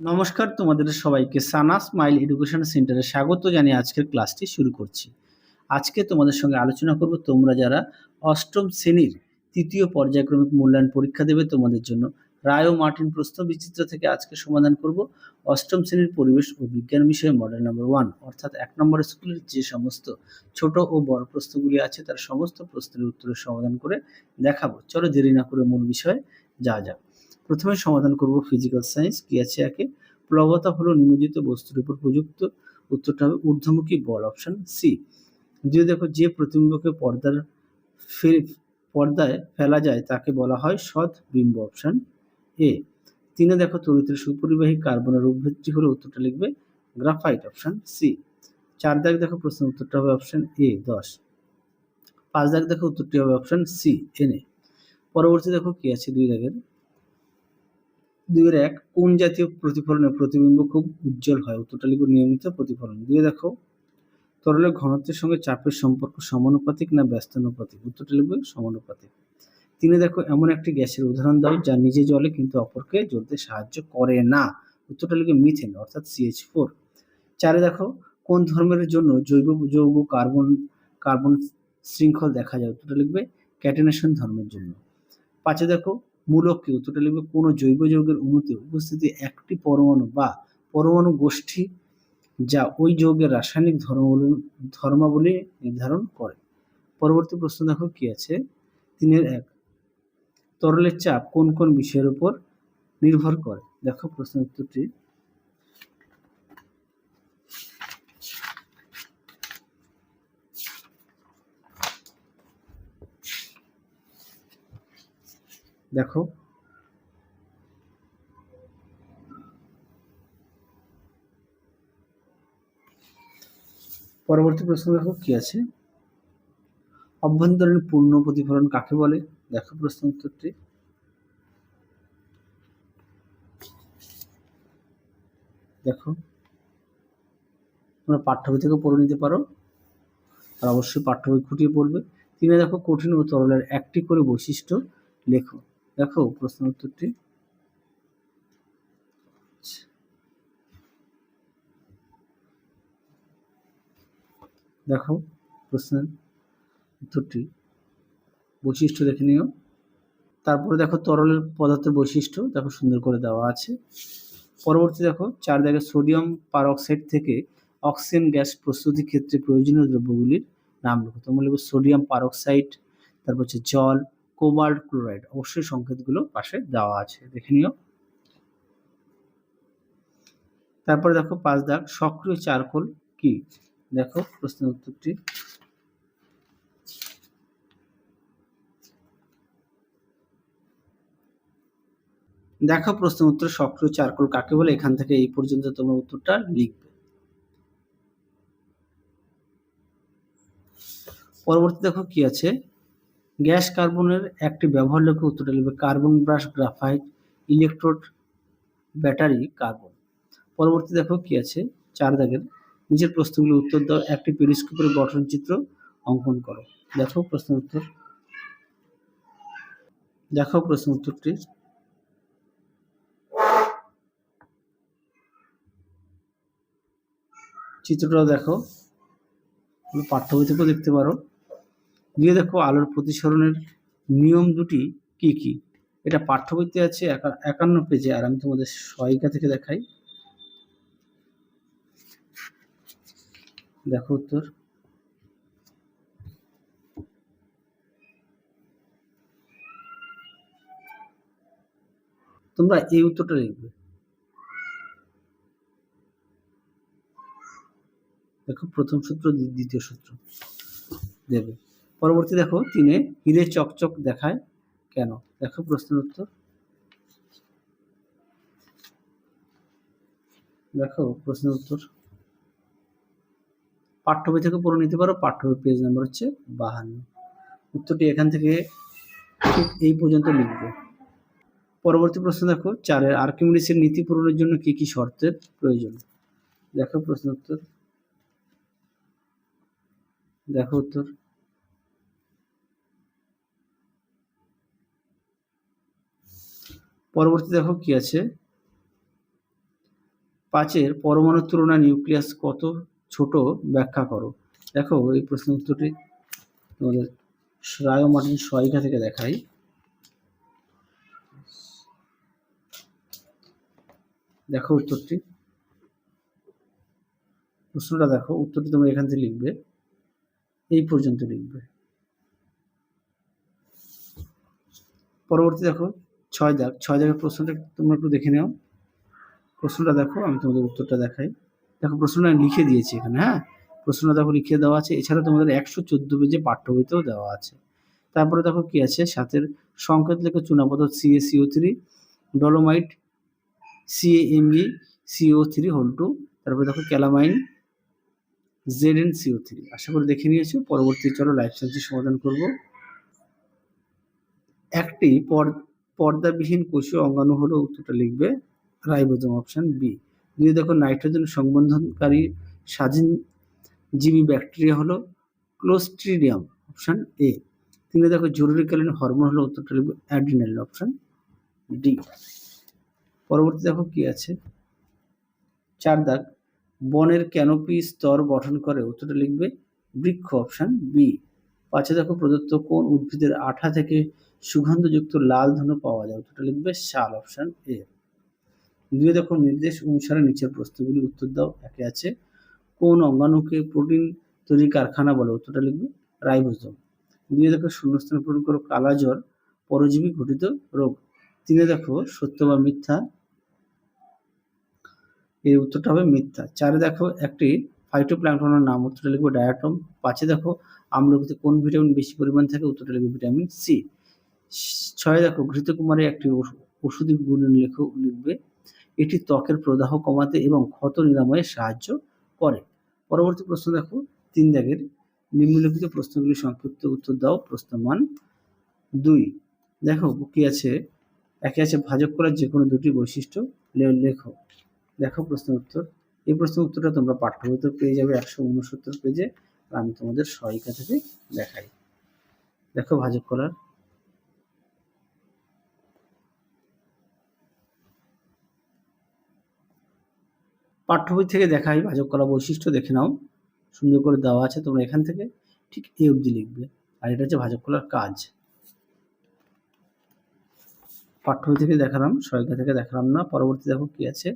নমস্কার, তোমাদের সবাইকে সানা স্মাইল এডুকেশন সেন্টারে স্বাগত জানিয়ে আজকের ক্লাসটি শুরু করছি। আজকে তোমাদের সঙ্গে আলোচনা করব, তোমরা যারা অষ্টম শ্রেণির তৃতীয় পর্যায়ক্রমিক মূল্যায়ন পরীক্ষা দেবে, তোমাদের জন্য রায় মার্টিন প্রশ্ন বিচিত্র থেকে আজকে সমাধান করব। অষ্টম শ্রেণির পরিবেশ ও বিজ্ঞান বিষয়ে মডেল নম্বর ওয়ান অর্থাৎ এক নম্বর স্কুলের যে সমস্ত ছোট ও বড় প্রশ্নগুলি আছে, তার সমস্ত প্রশ্নের উত্তরের সমাধান করে দেখাবো। চলো দেরি না করে মূল বিষয়ে যা যাক। প্রথমে সমাধান করব ফিজিক্যাল সায়েন্স কি আছে একে? প্লবতা হলো নিমজ্জিত বস্তুর উপর প্রযুক্ত। উত্তরটা হবে ঊর্ধ্বমুখী বল অপশন সি দ্বিতীয় দেখো যে প্রতিবিম্বকে পর্দার পর্দায় ফেলা যায়, তাকে বলা হয় সৎ বিম্ব অপশন এ তিনে দেখো তড়িতের সুপরিবাহী কার্বনের রূপভেদটি হলো, উত্তরটা লিখবে গ্রাফাইট অপশন সি চার দাগ দেখো প্রশ্ন উত্তরটা হবে অপশন এ দশ। পাঁচ দাগ দেখো উত্তরটি হবে অপশন সি এন পরবর্তী দেখো কি আছে দুই দাগের? দুইয়ের এক, কোন জাতীয় প্রতিফলনের প্রতিবিম্ব খুব উজ্জ্বল হয়? উত্তরটা লিখব নিয়মিত প্রতিফলন। দিয়ে দেখো। তরলের ঘনত্বের সঙ্গে চাপের সম্পর্ক সমানুপাতিক না ব্যস্তানুপাতিক? উত্তরটা লিখবে সমানুপাতিক। তিনি দেখো, এমন একটি গ্যাসের উদাহরণ দাও যা নিজে জলে কিন্তু অপরকে জ্বলতে সাহায্য করে না। উত্তরটা লিখবে মিথেন, অর্থাৎ সিএইচ ফোর চারে দেখো, কোন ধর্মের জন্য জৈব, যৌগ কার্বন কার্বন শৃঙ্খল দেখা যায়? উত্তরটা লিখবে ক্যাটেনেশন ধর্মের জন্য। পাঁচে দেখো মূলক কি লিখবে কোনো জৈব যৌগের অণুতে উপস্থিতি একটি পরমাণু বা পরমাণু গোষ্ঠী যা ওই যৌগের রাসায়নিক ধর্মাবলী ধর্মাবলী নির্ধারণ করে। পরবর্তী প্রশ্ন দেখো কি আছে? তিনের এক, তরলের চাপ কোন কোন বিষয়ের উপর নির্ভর করে? দেখো প্রশ্ন উত্তরটি। দেখো। পরবর্তী প্রশ্ন দেখো, কি আছে? অভ্যন্তরীণ পূর্ণ প্রতিফলন কাকে বলে? দেখো প্রশ্ন উত্তরটি। দেখো, তোমরা পাঠ্য বই থেকে পড়ে নিতে পারো, আর অবশ্যই পাঠ্য বই খুঁটিয়ে পড়বে। তিনে দেখো, কঠিন ও তরলের একটি করে বৈশিষ্ট্য লেখো। দেখো প্রশ্ন উত্তরটি। দেখো প্রশ্নের উত্তরটি। বৈশিষ্ট্য দেখে নিও। তারপরে দেখো তরলের পদার্থের বৈশিষ্ট্য, দেখো সুন্দর করে দেওয়া আছে। পরবর্তী দেখো চার জায়গায় সোডিয়াম পারঅক্সাইড থেকে অক্সিজেন গ্যাস প্রস্তুতির ক্ষেত্রে প্রয়োজনীয় দ্রব্যগুলির নাম লেখো। তোমরা লিখো সোডিয়াম পারঅক্সাইড তারপর হচ্ছে জল কোবাল্ট ক্লোরাইড। অবশ্যই সংকেতগুলো পাশে দেওয়া আছে, দেখে নিও। তারপরে দেখো পাঁচ দাগ, সক্রিয় চারকোল কি? দেখো প্রশ্নের উত্তরটি। দেখো প্রশ্ন উত্তর, সক্রিয় চারকোল কাকে বলে? এখান থেকে এই পর্যন্ত তোমরা উত্তরটা লিখবে। পরবর্তী দেখো কি আছে? গ্যাস কার্বনের একটি ব্যবহার লক্ষ্যে উত্তরটা লিখবে carbon brush graphite, electrode, battery, carbon. পরবর্তী দেখো কি আছে? চার দাগের নিজের প্রশ্নগুলো উত্তর দাও। একটি পেরিস্কোপের গঠন চিত্র অঙ্কন করো। দেখো প্রশ্ন উত্তর। দেখো প্রশ্ন উত্তরটি। চিত্রটা দেখো। পাঠ্য বই থেকেও দেখতে পারো। দিয়ে দেখো আলোর প্রতিসরণের নিয়ম দুটি কি কি? এটা পাঠ্য বইতে আছে, একা- একান্ন পেজে আর আমি তোমাদের সহায়িকা থেকে দেখাই। দেখো উত্তর। তোমরা এই উত্তরটা লিখবে। দেখো প্রথম সূত্র দ্বি- দ্বিতীয় সূত্র দেবে। পরবর্তী দেখো, তিনে হিরে চকচক দেখায় কেন? দেখো প্রশ্নের উত্তর। দেখো প্রশ্নের উত্তর। পাঠ্য বই থেকে পড়ে নিতে পারো, পাঠ্য বই পেজ নাম্বার হচ্ছে বাহান্ন। উত্তরটি এখান থেকে ঠিক এই পর্যন্ত লিখবে। পরবর্তী প্রশ্ন দেখো, চারের আর্কিমিডিসের নীতি পূরণের জন্য কি কি শর্তের প্রয়োজন? দেখো প্রশ্ন উত্তর। দেখো উত্তর। পরবর্তী দেখো কি আছে? পাঁচের পরমাণুর তুলনায় নিউক্লিয়াস কত ছোট? ব্যাখ্যা করো। দেখো এই প্রশ্নের উত্তরটি তোমাদের রায় মার্টিন সহায়িকা থেকে দেখাই। দেখো উত্তরটি। প্রশ্নটা দেখো, উত্তরটি তোমরা এখান থেকে লিখবে। এই পর্যন্ত লিখবে। পরবর্তী দেখো ছয় দাগ, ছয় দাগের প্রশ্নটা তোমরা একটু দেখে নাও। প্রশ্নটা দেখো, আমি তোমাদের উত্তরটা দেখাই। দেখো, প্রশ্নটা লিখে দিয়েছি এখানে হ্যাঁ? প্রশ্নটা দেখো, লিখে দেওয়া আছে। এছাড়া তোমাদের একশো চোদ্দ পেজে পাঠ্য বইতেও দেওয়া আছে। তারপরে দেখো কি আছে? সাথের সংকেত লেখো, চুনাপথর CACO three dolomite CAME CO three whole two তারপরে দেখো calamine Z N CO three আশা করি দেখে নিয়েছো। পরবর্তী চলো লাইফ সায়েন্সের সমাধান করব। একটি পর- পর্দাবিহীন কোষীয় অঙ্গাণু হলো উত্তরটা লিখবে রাইবোজোম অপশান বি। যদি দেখো নাইট্রোজেন সংবন্ধনকারী স্বাধীন জীবী ব্যাকটেরিয়া হলো ক্লোস্ট্রিডিয়াম অপশান এ। তিনে দেখো জরুরিকালীন হরমোন হলো উত্তরটা লিখবে অ্যাড্রিনাল অপশান ডি। পরবর্তী দেখো কি আছে? চার দাগ, বনের ক্যানোপি স্তর গঠন করে উত্তরটা লিখবে বৃক্ষ অপশান বি। পাঁচে দেখো প্রদত্ত কোন উদ্ভিদের আঠা থেকে সুগন্ধযুক্ত লাল ধনু পাওয়া যায়। উত্তরটা লিখবে শাল অপশন এ দুয়ে দেখো নির্দেশ অনুসারে নিচের প্রশ্নগুলি উত্তর দাও। একে আছে, কোন অঙ্গাণুকে প্রোটিন তৈরি কারখানা বলে? উত্তরটা লিখবে রাইবোজোম। দুয়ে দেখো শূন্যস্থান পূরণ করো কালাজ্বর পরজীবী ঘটিত রোগ। তিনে দেখো সত্য বা মিথ্যা। এর উত্তরটা হবে মিথ্যা। চারে দেখো একটি ফাইটোপ্ল্যাঙ্কটনের নাম, উত্তরটা লিখবে ডায়াটম পাঁচে দেখো আমলকিতে কোন ভিটামিন বেশি পরিমাণ থাকে? উত্তরটা লিখবে ভিটামিন সি ছয় দেখো, ঘৃতকুমারী একটি ওষু- ওষুধি গুণ লেখ, লিখবে। এটি ত্বকের প্রদাহ কমাতে এবং ক্ষত নিরাময়ে সাহায্য করে। পরবর্তী প্রশ্ন দেখো, তিন দাগের নিম্নলিখিত প্রশ্নগুলি সংক্ষিপ্ত উত্তর দাও প্রশ্নমান দুই। দেখো, কি আছে? একে আছে ভাজক করার যে কোনো দুটি বৈশিষ্ট্য লেখো। দেখো প্রশ্ন উত্তর। এই প্রশ্ন উত্তরটা তোমরা পাঠ্য বইতে পেয়ে যাবে একশো উনসত্তর পেজে আমি তোমাদের সহায়িকা থেকে দেখাই। দেখো ভাজক করার পাঠ্য বই থেকে দেখাই ভাজক করা বৈশিষ্ট্য দেখে নাও। সুন্দর করে দেওয়া আছে তোমরা এখান থেকে, ঠিক এই অবধি লিখবে। আর এটা হচ্ছে ভাজক করার কাজ। পাঠ্য বই থেকে দেখালাম, সহায়িকা থেকে দেখালাম না, পরবর্তী দেখো কি আছে।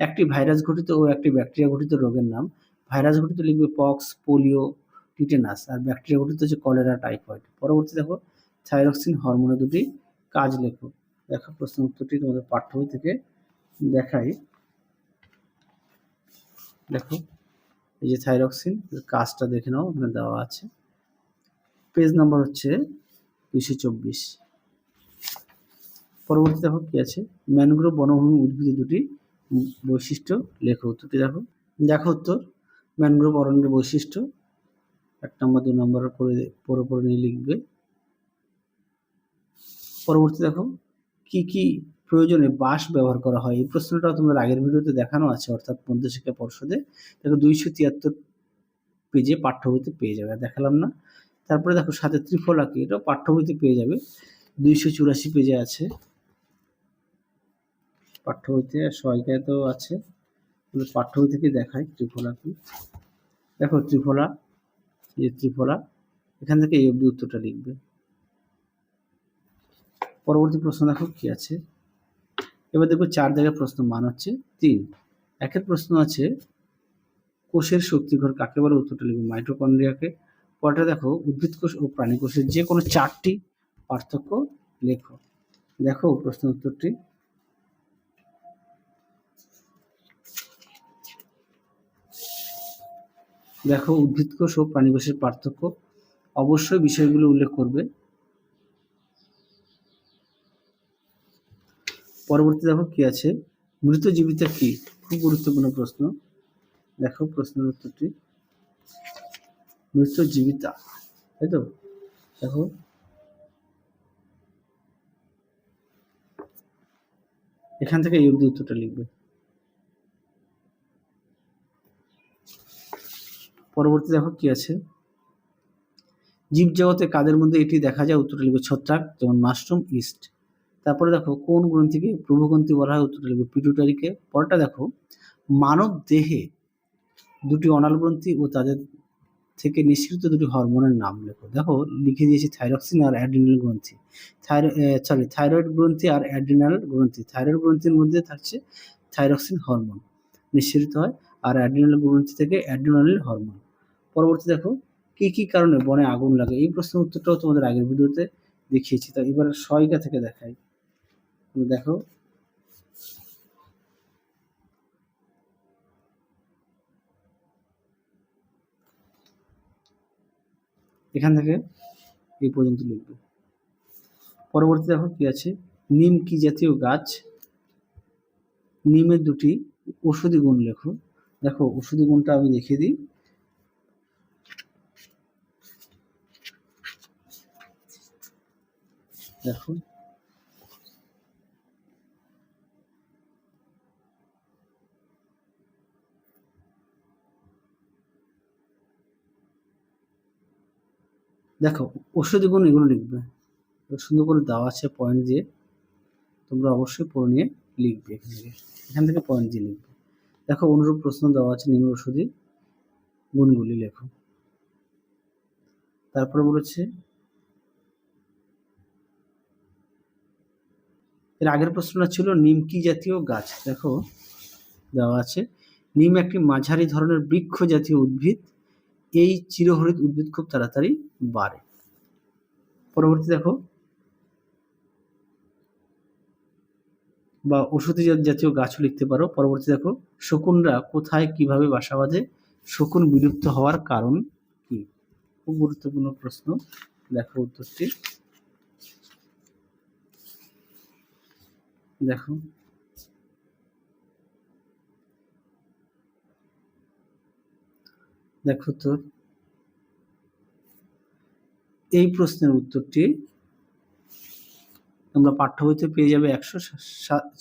একটি ভাইরাস ঘটিত ও একটি ব্যাকটেরিয়া ঘটিত রোগের নাম। ভাইরাস ঘটিত লিখবে পক্স, পোলিও, টিটেনাস, আর ব্যাকটেরিয়া ঘটিত হচ্ছে কলেরা, টাইফয়েড। পরবর্তী দেখো, থাইরক্সিন হরমোনের দুটি কাজ লেখো। দেখো প্রশ্ন উত্তরটি তোমাদের পাঠ্য বই থেকে দেখাই। দেখো, এই যে থাইরক্সিন কাজটা দেখে নাও ওখানে দেওয়া আছে। পেজ নাম্বার হচ্ছে দুইশো চব্বিশ। পরবর্তী দেখো কি আছে? ম্যানগ্রোভ বনভূমি উদ্ভিদের দুটি বৈশিষ্ট্য লেখো উত্তরটি দেখো। দেখো উত্তর, ম্যানগ্রোভ অরণ্যের বৈশিষ্ট্য। এক নম্বর, দু নম্বর করে, পরে পরে নিয়ে লিখবে। পরবর্তী দেখো, কি কি প্রয়োজনে বাঁশ ব্যবহার করা হয়। এই প্রশ্নটাও তোমাদের আগের ভিডিওতে দেখানো আছে, অর্থাৎ মধ্যশিক্ষা পর্ষদে। দেখো দুইশো তিয়াত্তর পেজে পাঠ্য বইতে পেয়ে যাবে দেখালাম না। তারপরে দেখো সাথে ত্রিফলাকে, এটাও পাঠ্য বইতে পেয়ে যাবে। দুইশো চুরাশি পেজে আছে। পাঠ্য বইতে আর সহায়িকাতেও আছে। কিন্তু পাঠ্য বই থেকে দেখায় ত্রিফলা কি। দেখো ত্রিফলা যে ত্রিফলা, এখান থেকে এই অবধি উত্তরটা লিখবে। পরবর্তী প্রশ্ন দেখো কি আছে। এবার দেখো চার জায়গায় প্রশ্ন, মান হচ্ছে তিন। একের প্রশ্ন আছে, কোষের শক্তিঘর কাকে বলে? উত্তরটা লিখবে মাইটোকন্ড্রিয়াকে পরটা দেখো, উদ্ভিদ কোষ ও প্রাণী কোষের যে কোনো চারটি পার্থক্য লেখো। দেখো প্রশ্ন উত্তরটি। দেখো, উদ্ভিদ কোষ ও প্রাণী কোষের পার্থক্য অবশ্যই বিষয়গুলো উল্লেখ করবে। পরবর্তী দেখো কি আছে? মৃত জীবিতা কি? খুব গুরুত্বপূর্ণ প্রশ্ন। দেখো প্রশ্নের উত্তরটি। মৃত জীবিতা তাই তো? দেখো। এখান থেকে এই উত্তরটা লিখবে। পরবর্তী দেখো কি আছে? জীবজগতে কাদের মধ্যে এটি দেখা যায়? উত্তরটা লিখবে ছত্রাক, যেমন মাশরুম, ইস্ট। তারপরে দেখো, কোন গ্রন্থিকে প্রভুগ্রন্থি বলা হয়? উত্তরটা লিখবে পিটুটারিকে পরটা দেখো, মানব দেহে দুটি অনাল গ্রন্থি ও তাদের থেকে নিঃসৃত দুটি হরমোনের নাম লেখো। দেখো, লিখে দিয়েছি থাইরক্সিন আর অ্যাড্রিনাল গ্রন্থি। থাইরয়েড সরি থাইরয়েড গ্রন্থি আর অ্যাড্রিনাল গ্রন্থি। থাইরয়েড গ্রন্থির মধ্যে থাকছে থাইরক্সিন হরমোন নিঃসৃত হয়, আর অ্যাড্রিনাল গ্রন্থি থেকে অ্যাড্রিনাল হরমোন। পরবর্তী দেখো, কি কি কারণে বনে আগুন লাগে? এই প্রশ্নের উত্তরটাও তোমাদের আগের ভিডিওতে দেখিয়েছি। তো এবার সহায়িকা থেকে তুমি দেখো। এখান থেকে এই পর্যন্ত লিখবে। পরবর্তী দেখো কি আছে? নিম কি জাতীয় গাছ? নিমের দুটি ওষুধি গুণ লেখো। দেখো ওষুধি গুণটা আমি দেখিয়ে দিই। দেখো। দেখো ওষুধি গুণ এগুলো লিখবে। সুন্দর করে দেওয়া আছে পয়েন্ট দিয়ে। তোমরা অবশ্যই পড়ে নিয়ে লিখবে। এখান থেকে এখান থেকে পয়েন্ট দিয়ে লিখবে। দেখো, অনুরূপ প্রশ্ন দেওয়া আছে নিম্ন ওষুধি গুণগুলি লেখো। তারপরে বলেছে, এর আগের প্রশ্নটা ছিল নিমকি জাতীয় গাছ? দেখো, দেওয়া আছে, নিম একটি মাঝারি ধরনের বৃক্ষ জাতীয় উদ্ভিদ। এই চিরহরিত উদ্ভিদ খুব তাড়াতাড়ি বাড়ে। পরবর্তী দেখো, বা ওষুধি জাতীয় গাছও লিখতে পারো। পরবর্তী দেখো, শকুনরা কোথায় কীভাবে বাসা বাঁধে, শকুন বিলুপ্ত হওয়ার কারণ কি? খুব গুরুত্বপূর্ণ প্রশ্ন, দেখো উত্তরটি। দেখো দেখো তো, এই প্রশ্নের উত্তরটি তোমরা পাঠ্য বইতে পেয়ে যাবে একশো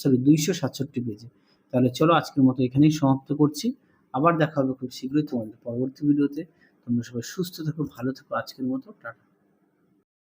সরি দুইশো সাতষট্টি পেজে। তাহলে চলো আজকের মতো এখানেই সমাপ্ত করছি। আবার দেখা হবে খুব শীঘ্রই তোমাদের পরবর্তী ভিডিওতে। তোমরা সবাই সুস্থ থাকো, ভালো থাকো। আজকের মতো টাটা।